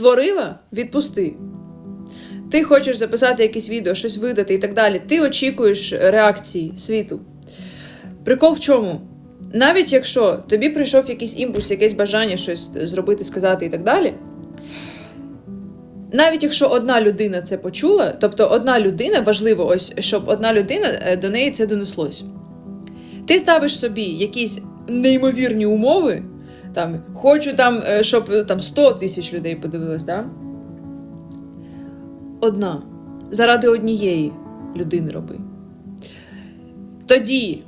Створила, відпусти. Ти хочеш записати якесь відео, щось видати і так далі. Ти очікуєш реакції світу. Прикол в чому? Навіть якщо тобі прийшов якийсь імпульс, якесь бажання щось зробити, сказати і так далі. Навіть якщо одна людина це почула, тобто одна людина, важливо, ось щоб одна людина е, до неї це донеслось. Ти ставиш собі якісь неймовірні умови, там, хочу там, е, щоб е, там 100 тисяч людей подивилось, да? Одна. Заради однієї людини роби. Тоді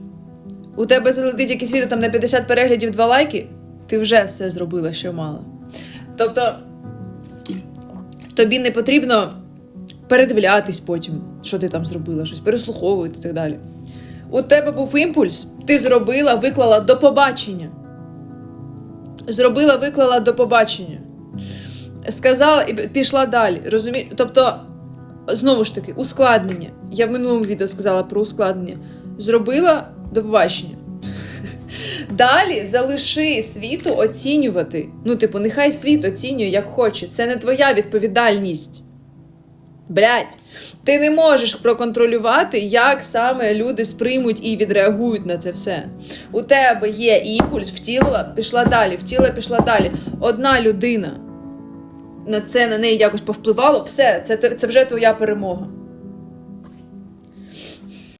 у тебе залетить якесь відео там на 50 переглядів, 2 лайки, ти вже все зробила, що мала. Тобто, тобі не потрібно передивлятись потім, що ти там зробила, щось переслуховувати і так далі. У тебе був імпульс, ти зробила, виклала до побачення. Зробила, виклала до побачення. Сказала і пішла далі. Розумі... Тобто, знову ж таки, ускладнення. Я в минулому відео сказала про ускладнення. Зробила до побачення. Далі залиши світу оцінювати. Ну, типу, нехай світ оцінює, як хоче. Це не твоя відповідальність. Блять, ти не можеш проконтролювати, як саме люди сприймуть і відреагують на це все. У тебе є імпульс, втілила, пішла далі, втіла, пішла далі. Одна людина на це на неї якось повпливало, все, це, це вже твоя перемога.